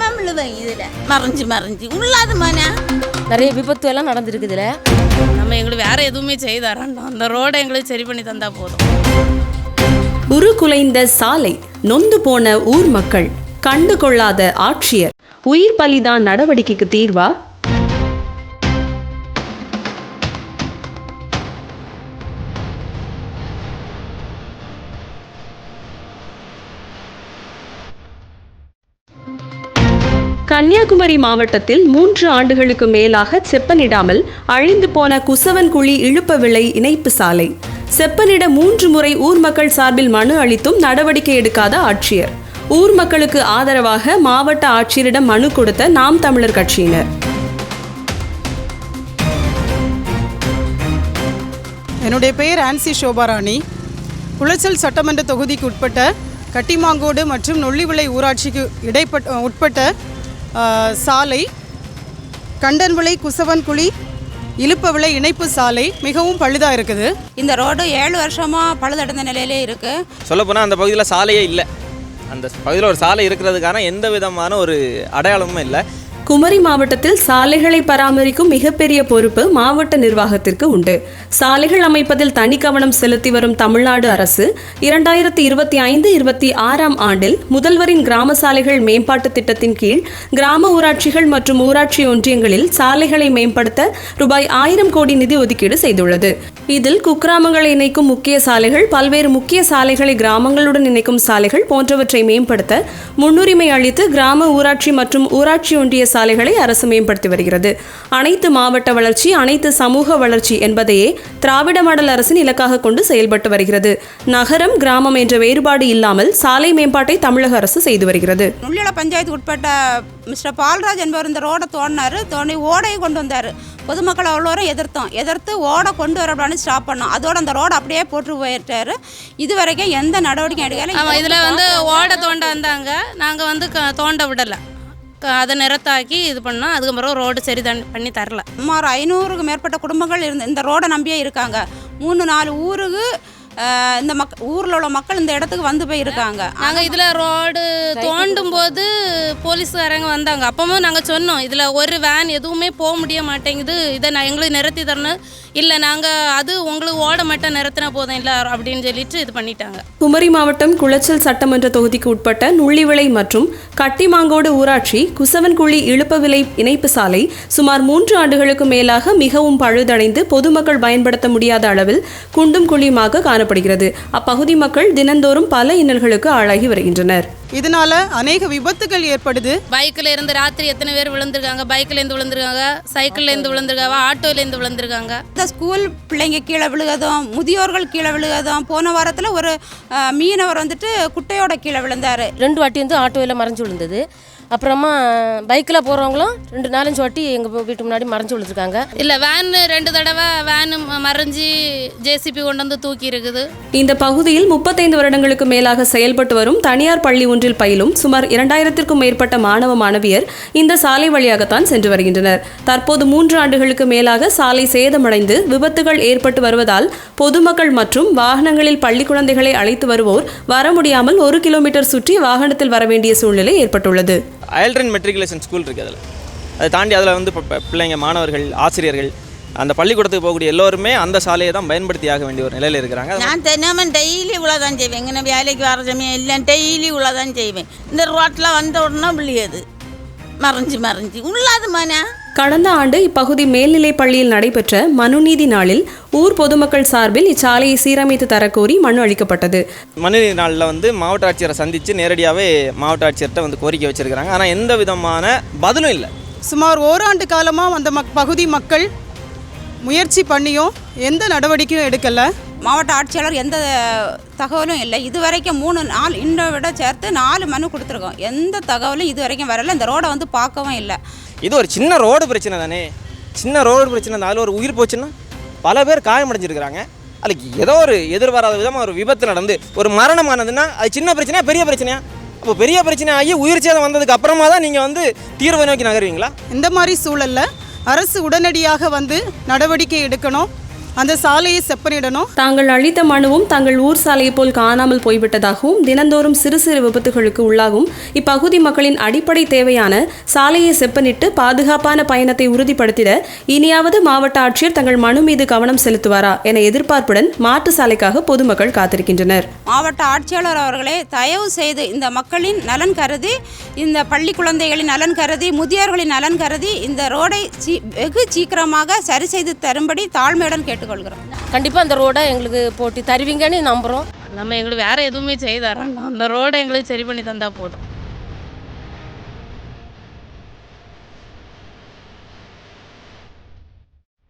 விழுவேன் இதுல. மறைஞ்சு மறைஞ்சு. உள்ளாது மனா நிறைய விபத்து எல்லாம் நடந்திருக்குதுல. நம்ம எங்களுக்கு வேற எதுவுமே செய்து தரண்டோம் அந்த ரோடை எங்களுக்கு சரி பண்ணி தந்தா போதும். உருகுலைந்த சாலை நொந்து போன ஊர் மக்கள் கண்டு கொள்ளாத ஆட்சியர். உயிர் பலிதான் நடவடிக்கைக்கு தீர்வா? கன்னியாகுமரி மாவட்டத்தில் மூன்று ஆண்டுகளுக்கு மேலாக செப்பனிடாமல் அழிந்து போன குசவன்குழி இழுப்ப விளை இணைப்பு சாலை. செப்பனிட மூன்று முறை ஊர் மக்கள் சார்பில் மனு அளித்தும் நடவடிக்கை எடுக்காத ஆட்சியர். ஊர் மக்களுக்கு ஆதரவாக மாவட்ட ஆட்சியரிடம் மனு கொடுத்த நாம் தமிழர் கட்சியினர். என்னுடைய பெயர் ஆன்சி சோபாராணி குளச்சல் சட்டமன்ற தொகுதிக்கு உட்பட்ட கட்டிமாங்கோடு மற்றும் நொல்லிவிளை ஊராட்சிக்கு இடைப்பட்ட உட்பட்ட சாலை கண்டன்விளை குசவன்குழி இழுப்பவிளை இணைப்பு சாலை மிகவும் பழுதாக இருக்குது. இந்த ரோடு ஏழு வருஷமாக பழுதடைந்த நிலையிலே இருக்குது சொல்லப்போனால் அந்த பகுதியில் சாலையே இல்லை. அந்த பகுதியில் ஒரு சாலை இருக்கிறதுக்கான எந்த விதமான ஒரு அடையாளமும் இல்லை. குமரி மாவட்டத்தில் சாலைகளை பராமரிக்கும் மிகப்பெரிய பொறுப்பு மாவட்ட நிர்வாகத்திற்கு உண்டு. சாலைகள் அமைப்பதில் தனி கவனம் செலுத்தி வரும் தமிழ்நாடு அரசு இரண்டாயிரத்தி இருபத்தி ஐந்து இருபத்தி ஆறாம் ஆண்டில் முதல்வரின் கிராம சாலைகள் மேம்பாட்டு திட்டத்தின் கீழ் கிராம ஊராட்சிகள் மற்றும் ஊராட்சி ஒன்றியங்களில் சாலைகளை மேம்படுத்த ரூபாய் ஆயிரம் கோடி நிதி ஒதுக்கீடு செய்துள்ளது. இதில் குக்கிராமங்களை இணைக்கும் முக்கிய சாலைகள் பல்வேறு முக்கிய சாலைகளை கிராமங்களுடன் இணைக்கும் சாலைகள் போன்றவற்றை மேம்படுத்த முன்னுரிமை அளித்து கிராம ஊராட்சி மற்றும் ஊராட்சி ஒன்றிய சாலைகளை அரசு மேம்படுத்தி வருகிறது. அனைத்து மாவட்ட வளர்ச்சி அனைத்து சமூக வளர்ச்சி என்பதையே திராவிட மாடல் அரசின் இலக்காக கொண்டு செயல்பட்டு வருகிறது. நகரம் கிராமம் என்ற வேறுபாடு இல்லாமல் சாலை மேம்பாட்டை தமிழக அரசு செய்து வருகிறது. நுள்ளில பஞ்சாயத்து உட்பட்ட மிஸ்டர் பால்ராஜ் என்பவர் இந்த ரோடை தோண்டினார். தோண்டி ஓடையும் கொண்டு வந்தார். பொதுமக்கள் அவ்வளோரும் எதிர்த்தோம். எதிர்த்து ஓடை கொண்டு வரப்படான்னு ஸ்டாப் பண்ணோம். அதோட அந்த ரோடை அப்படியே போட்டு போயிட்டாரு. இது வரைக்கும் எந்த நடவடிக்கையும் எடுக்கல. இதில் வந்து ஓடை தோண்ட வந்தாங்க. நாங்கள் வந்து க- தோண்ட விடலை. அதை நிறத்தாக்கி இது பண்ணோம் அதுக்கப்புறம் ரோடு சரி தன் பண்ணி தரல. சுமார் ஐநூறுக்கு மேற்பட்ட குடும்பங்கள் இருந்து இந்த ரோடை நம்பியே இருக்காங்க. மூணு நாலு ஊருக்கு இந்த மக் ஊரில் உள்ள மக்கள் இந்த இடத்துக்கு வந்து போய் இருக்காங்க. நாங்கள் இதில் ரோடு தோண்டும் போது போலீஸ்காரங்க வந்தாங்க. அப்பவும் நாங்கள் சொன்னோம் இதில் ஒரு வேன் எதுவுமே போக முடிய மாட்டேங்குது. இதை நான் எங்களுக்கு நிறுத்தி தரணும். இல்லை நாங்கள் அது உங்களுக்கு ஓட மட்டும் நிறுத்தினா போதும் இல்லை அப்படின்னு சொல்லிட்டு இது பண்ணிட்டாங்க. குமரி மாவட்டம் குளச்சல் சட்டமன்ற தொகுதிக்கு உட்பட்ட நுள்ளிவிளை மற்றும் கட்டிமாங்கோடு ஊராட்சி குசவன்குழி இழுப்பவிலை இணைப்பு சாலை சுமார் மூன்று ஆண்டுகளுக்கு மேலாக மிகவும் பழுதடைந்து பொதுமக்கள் பயன்படுத்த முடியாத அளவில் குண்டும் குழியுமாக காணப்படுகிறது. அப்பகுதி மக்கள் தினந்தோறும் பல இன்னல்களுக்கு ஆளாகி வருகின்றனர். இதனால அநேக விபத்துகள் ஏற்படுது. பைக்கில் இருந்து ராத்திரி எத்தனை பேர் விழுந்திருக்காங்க? பைக்லேருந்து விழுந்திருக்காங்க? சைக்கிள்லேருந்து விழுந்திருக்காங்க? ஆட்டோலேருந்து விழுந்திருக்காங்க? இந்த ஸ்கூல் பிள்ளைங்க கீழே விழுகதும் முதியோர்கள் கீழே விழுகதும் போன வாரத்தில் ஒரு அஹ், மீனவர் வந்துட்டு குட்டையோட கீழே விழுந்தார். ரெண்டு வாட்டி வந்து ஆட்டோவில் மறைஞ்சு விழுந்தது. அப்புறமா பைக்கில் போகிறவங்களும் ரெண்டு நாலஞ்சு வாட்டி எங்கள் வீட்டு முன்னாடி மறைஞ்சு விழுந்துருக்காங்க. இல்லை வேன் ரெண்டு தடவை வேனு மறைஞ்சி ஜேசிபி கொண்டு வந்து தூக்கி இருக்குது. இந்த பகுதியில் முப்பத்தைந்து வருடங்களுக்கு மேலாக செயல்பட்டு வரும் தனியார் பள்ளி ஒன்றில் பயிலும் சுமார் இரண்டாயிரத்திற்கும் மேற்பட்ட மாணவ மாணவியர் இந்த சாலை வழியாகத்தான் சென்று வருகின்றனர். தற்போது மூன்று ஆண்டுகளுக்கு மேலாக சாலை சேதமடைந்து விபத்துகள் ஏற்பட்டு வருவதால் பொதுமக்கள் மற்றும் வாகனங்களில் பள்ளி குழந்தைகளை அழைத்து வருவோர் வர முடியாமல் ஒரு கிலோமீட்டர் சுற்றி வாகனத்தில் வர வேண்டிய சூழ்நிலை ஏற்பட்டுள்ளது. அயல்ட்ரன் மெட்ரிகுலேஷன் ஸ்கூல் இருக்குது அதில். அதை தாண்டி அதில் வந்து இப்போ பிள்ளைங்க மாணவர்கள் ஆசிரியர்கள் அந்த பள்ளிக்கூடத்துக்கு போகக்கூடிய எல்லோருமே அந்த சாலையை தான் பயன்படுத்தி ஆக வேண்டிய ஒரு நிலையில் இருக்கிறாங்க. நான் தினமும் டெய்லி இவ்வளோதான் செய்வேன். எங்கே வேலைக்கு வர சமயம் இல்லை டெய்லி இவ்வளோதான் செய்வேன். இந்த ரோட்டில் வந்த உடனே விழியது மறைஞ்சு மறைஞ்சு. உள்ளாது மனா கடந்த ஆண்டு இப்பகுதி மேல்நிலைப் பள்ளியில் நடைபெற்ற மனுநீதி நாளில் ஊர் பொதுமக்கள் சார்பில் இச்சாலையை சீரமைத்து தரக்கோரி மனு அளிக்கப்பட்டது. மனுநீதி நாளில் வந்து மாவட்ட ஆட்சியரை சந்தித்து நேரடியாகவே மாவட்ட ஆட்சியர்கிட்ட வந்து கோரிக்கை வச்சுருக்கிறாங்க. ஆனால் எந்த விதமான பதிலும் இல்லை. சுமார் ஓராண்டு காலமாக அந்த மக் பகுதி மக்கள் முயற்சி பண்ணியும் எந்த நடவடிக்கையும் எடுக்கலை. மாவட்ட ஆட்சியாளர் எந்த தகவலும் இல்லை. இது வரைக்கும் மூணு நாள் இன்னை விட சேர்த்து நாலு மனு கொடுத்துருக்கோம். எந்த தகவலும் இது வரைக்கும் வரல. இந்த ரோடை வந்து பார்க்கவும் இல்லை. இது ஒரு சின்ன ரோடு பிரச்சனை தானே? சின்ன ரோடு பிரச்சனை அதில் ஒரு உயிர் போச்சுன்னா பல பேர் காயமடைஞ்சிருக்கிறாங்க. அதுக்கு ஏதோ ஒரு எதிர்பாராத விதமாக ஒரு விபத்து நடந்து ஒரு மரணம் ஆனதுன்னா அது சின்ன பிரச்சனையா பெரிய பிரச்சனையா? அப்போ பெரிய பிரச்சனை ஆகி உயிர் சேதம் வந்ததுக்கு அப்புறமா தான் நீங்கள் வந்து தீர்வை நோக்கி நகருவீங்களா? இந்த மாதிரி சூழல்ல அரசு உடனடியாக வந்து நடவடிக்கை எடுக்கணும். அந்த சாலையை செப்பனிடணும். தாங்கள் அளித்த மனுவும் தங்கள் ஊர் சாலையை போல் காணாமல் போய்விட்டதாகவும் தினந்தோறும் சிறு சிறு விபத்துகளுக்கு உள்ளாகும். இப்பகுதி மக்களின் அடிப்படை தேவையான சாலையை செப்பனிட்டு பாதுகாப்பான பயணத்தை உறுதிப்படுத்திட இனியாவது மாவட்ட ஆட்சியர் தங்கள் மனு மீது கவனம் செலுத்துவாரா என எதிர்பார்ப்புடன் மாற்று சாலைக்காக பொதுமக்கள் காத்திருக்கின்றனர். மாவட்ட ஆட்சியாளர் அவர்களே தயவு செய்து இந்த மக்களின் நலன் கருதி இந்த பள்ளி குழந்தைகளின் நலன் கருதி முதியோர்களின் நலன் கருதி இந்த ரோடை சீ வெகு சீக்கிரமாக சரி செய்து தரும்படி தாழ்மையுடன் கேட்டுக்கொள்கிறோம் கண்டிப்பாக அந்த ரோடை எங்களுக்கு போட்டு தருவீங்கன்னு நம்புகிறோம் நம்ம எங்களுக்கு வேறு எதுவுமே செய்தாரா? அந்த ரோடை எங்களுக்கு சரி பண்ணி தந்தால் போதும்.